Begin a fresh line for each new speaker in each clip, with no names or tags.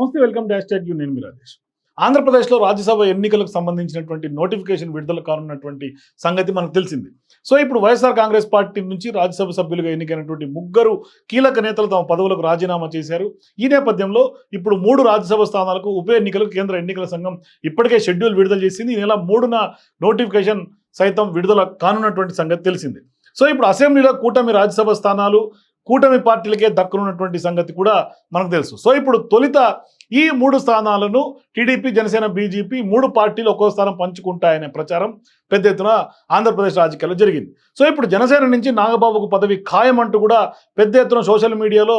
నమస్తే welcome dash tag you. నేను మీ రాజేష్. ఆంధ్రప్రదేశ్లో రాజ్యసభ ఎన్నికలకు సంబంధించినటువంటి నోటిఫికేషన్ విడుదల కానున్నటువంటి సంగతి మనకు తెలిసింది. సో ఇప్పుడు వైఎస్ఆర్ కాంగ్రెస్ పార్టీ నుంచి రాజ్యసభ సభ్యులుగా ఎన్నికైనటువంటి ముగ్గురు కీలక నేతలు తమ పదవులకు రాజీనామా చేశారు. ఈ నేపథ్యంలో ఇప్పుడు మూడు రాజ్యసభ స్థానాలకు ఉప ఎన్నికలకు కేంద్ర ఎన్నికల సంఘం ఇప్పటికే షెడ్యూల్ విడుదల చేసింది. ఈ నెల మూడున నోటిఫికేషన్ సైతం విడుదల కానున్నటువంటి సంగతి తెలిసింది. సో ఇప్పుడు అసెంబ్లీలో కూటమి రాజ్యసభ స్థానాలు కూటమి పార్టీలకే దక్కనున్నటువంటి సంగతి కూడా మనకు తెలుసు. సో ఇప్పుడు తొలిత ఈ మూడు స్థానాలను టీడీపీ జనసేన బీజేపీ మూడు పార్టీలు ఒక్కో స్థానం పంచుకుంటాయనే ప్రచారం పెద్ద ఎత్తున ఆంధ్రప్రదేశ్ రాజకీయాల్లో జరిగింది. సో ఇప్పుడు జనసేన నుంచి నాగబాబుకు పదవి ఖాయం అంటూ కూడా పెద్ద ఎత్తున సోషల్ మీడియాలో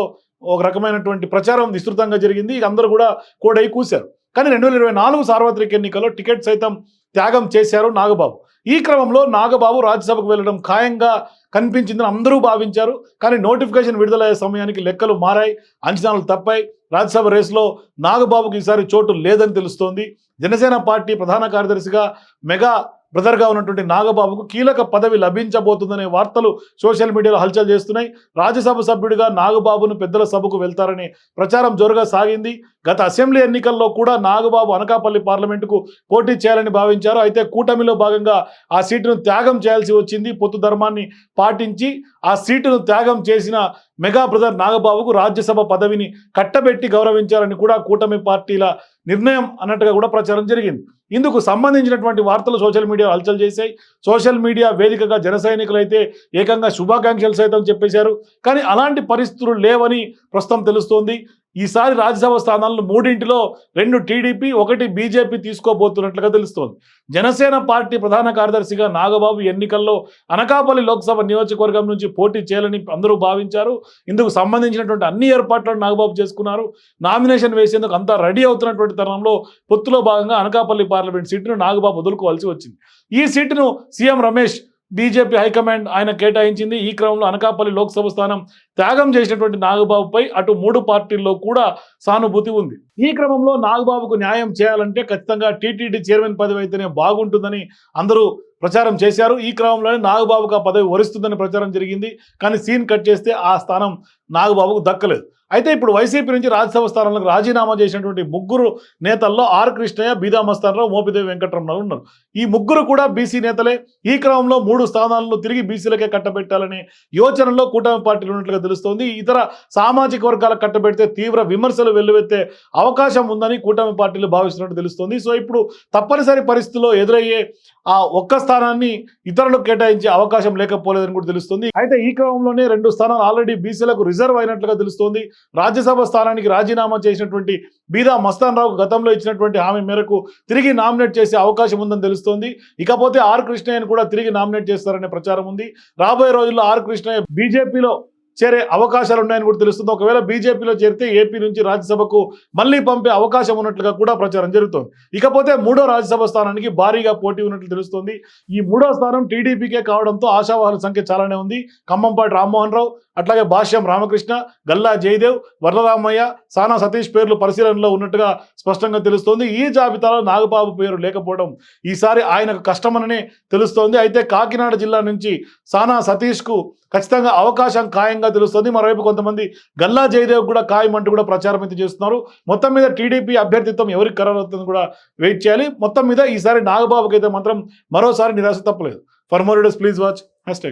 ఒక రకమైనటువంటి ప్రచారం విస్తృతంగా జరిగింది. అందరూ కూడా కోడై కూశారు. కానీ రెండు వేల ఇరవై నాలుగు సార్వత్రిక ఎన్నికల్లో టికెట్ సైతం త్యాగం చేశారు నాగబాబు. ఈ క్రమంలో నాగబాబు రాజ్యసభకు వెళ్ళడం ఖాయంగా కనిపించిందని అందరూ భావించారు. కానీ నోటిఫికేషన్ విడుదలయ్యే సమయానికి లెక్కలు మారాయి. అంచనాలు తప్పాయి. రాజ్యసభ రేసులో నాగబాబుకి ఈసారి చోటు లేదని తెలుస్తోంది. జనసేన పార్టీ ప్రధాన కార్యదర్శిగా మెగా బ్రదర్గా ఉన్నటువంటి నాగబాబుకు కీలక పదవి లభించబోతుందనే వార్తలు సోషల్ మీడియాలో హల్చల్ చేస్తున్నాయి. రాజ్యసభ సభ్యుడిగా నాగబాబును పెద్దల సభకు వెళ్తారనే ప్రచారం జోరుగా సాగింది. గత అసెంబ్లీ ఎన్నికల్లో కూడా నాగబాబు అనకాపల్లి పార్లమెంటుకు పోటీ చేయాలని భావించారు. అయితే కూటమిలో భాగంగా ఆ సీటును త్యాగం చేయాల్సి వచ్చింది. పొత్తు ధర్మాన్ని పాటించి ఆ సీటును త్యాగం చేసిన మెగా బ్రదర్ నాగబాబుకు రాజ్యసభ పదవిని కట్టబెట్టి గౌరవించాలని కూడా కూటమి పార్టీల నిర్ణయం అన్నట్టుగా కూడా ప్రచారం జరిగింది. ఇందుకు సంబంధించినటువంటి వార్తలు సోషల్ మీడియా హల్చల్ చేశాయి. సోషల్ మీడియా వేదికగా జన సైనికులైతే ఏకంగా శుభాకాంక్షలు సైతం చెప్పేశారు. కానీ అలాంటి పరిస్థితులు లేవని ప్రస్తుతం తెలుస్తోంది. ఈసారి రాజ్యసభ స్థానాలను మూడింటిలో రెండు టీడీపీ ఒకటి బీజేపీ తీసుకోబోతున్నట్లుగా తెలుస్తోంది. జనసేన పార్టీ ప్రధాన కార్యదర్శిగా నాగబాబు ఎన్నికల్లో అనకాపల్లి లోక్సభ నియోజకవర్గం నుంచి పోటీ చేయాలని అందరూ భావించారు. ఇందుకు సంబంధించినటువంటి అన్ని ఏర్పాట్లను నాగబాబు చేసుకున్నారు. నామినేషన్ వేసేందుకు అంతా రెడీ అవుతున్నటువంటి తరుణంలో పొత్తులో భాగంగా అనకాపల్లి పార్లమెంట్ సీటును నాగబాబు వదులుకోవాల్సి వచ్చింది. ఈ సీటును సీఎం రమేష్ బీజేపీ హైకమాండ్ ఆయన కేటాయించింది. ఈ క్రమంలో అనకాపల్లి లోక్సభ స్థానం త్యాగం చేసినటువంటి నాగబాబుపై అటు మూడు పార్టీల్లో కూడా సానుభూతి ఉంది. ఈ క్రమంలో నాగబాబుకు న్యాయం చేయాలంటే ఖచ్చితంగా టీటీడీ చైర్మన్ పదవి అయితేనే బాగుంటుందని అందరూ ప్రచారం చేశారు. ఈ క్రమంలోనే నాగబాబుకు ఆ పదవి వరిస్తుందని ప్రచారం జరిగింది. కానీ సీన్ కట్ చేస్తే ఆ స్థానం నాగబాబుకు దక్కలేదు. అయితే ఇప్పుడు వైసీపీ నుంచి రాజ్యసభ స్థానాలకు రాజీనామా చేసినటువంటి ముగ్గురు నేతల్లో ఆర్ కృష్ణయ్య బీదామస్తానరావు మోపిదేవి వెంకటరమణరావు ఉన్నారు. ఈ ముగ్గురు కూడా బీసీ నేతలే. ఈ క్రమంలో మూడు స్థానాలను తిరిగి బీసీలకే కట్టబెట్టాలనే యోచనలో కూటమి పార్టీలు ఉన్నట్లుగా తెలుస్తోంది. ఇతర సామాజిక వర్గాలకు కట్టబెడితే తీవ్ర విమర్శలు వెల్లువెత్తే అవకాశం ఉందని కూటమి పార్టీలు భావిస్తున్నట్టు తెలుస్తోంది. సో ఇప్పుడు తప్పనిసరి పరిస్థితుల్లో ఎదురయ్యే ఆ ఒక్క స్థానాన్ని ఇతరులకు కేటాయించే అవకాశం లేకపోలేదని కూడా తెలుస్తుంది. అయితే ఈ క్రమంలోనే రెండు స్థానాలు ఆల్రెడీ బీసీలకు రిజర్వ్ అయినట్లుగా తెలుస్తోంది. రాజ్యసభ స్థానానికి రాజీనామా చేసినటువంటి బీదా మస్తాన్ రావుకు గతంలో ఇచ్చినటువంటి హామీ మేరకు తిరిగి నామినేట్ చేసే అవకాశం ఉందని తెలుస్తోంది. ఇకపోతే ఆర్ కృష్ణయ్యను కూడా తిరిగి నామినేట్ చేస్తారనే ప్రచారం ఉంది. రాబోయే రోజుల్లో ఆర్ కృష్ణయ్య బీజేపీలో చేరే అవకాశాలు ఉన్నాయని కూడా తెలుస్తుంది. ఒకవేళ బీజేపీలో చేరితే ఏపీ నుంచి రాజ్యసభకు మళ్ళీ పంపే అవకాశం ఉన్నట్లుగా కూడా ప్రచారం జరుగుతోంది. ఇకపోతే మూడో రాజ్యసభ స్థానానికి భారీగా పోటీ ఉన్నట్లు తెలుస్తోంది. ఈ మూడో స్థానం టీడీపీకే కావడంతో ఆశావాహుల సంఖ్య చాలానే ఉంది. ఖమ్మంపాటి రామ్మోహన్ రావు అట్లాగే భాష్యం రామకృష్ణ గల్లా జయదేవ్ వరలరామయ్య సానా సతీష్ పేర్లు పరిశీలనలో ఉన్నట్టుగా స్పష్టంగా తెలుస్తోంది. ఈ జాబితాలో నాగబాబు పేరు లేకపోవడం ఈసారి ఆయనకు కష్టమననే తెలుస్తోంది. అయితే కాకినాడ జిల్లా నుంచి సానా సతీష్కు ఖచ్చితంగా అవకాశం ఖాయంగా తెలుస్తుంది. మరోవైపు కొంతమంది గల్లా జయదేవ్ కూడా ఖాయం అంటూ కూడా ప్రచారం అయితే చేస్తున్నారు. మొత్తం మీద టీడీపీ అభ్యర్థిత్వం ఎవరికి ఖరారవుతుందని కూడా వెయిట్ చేయాలి. మొత్తం మీద ఈసారి నాగబాబుకి అయితే మాత్రం మరోసారి నిరాశ తప్పలేదు. For more please watch hash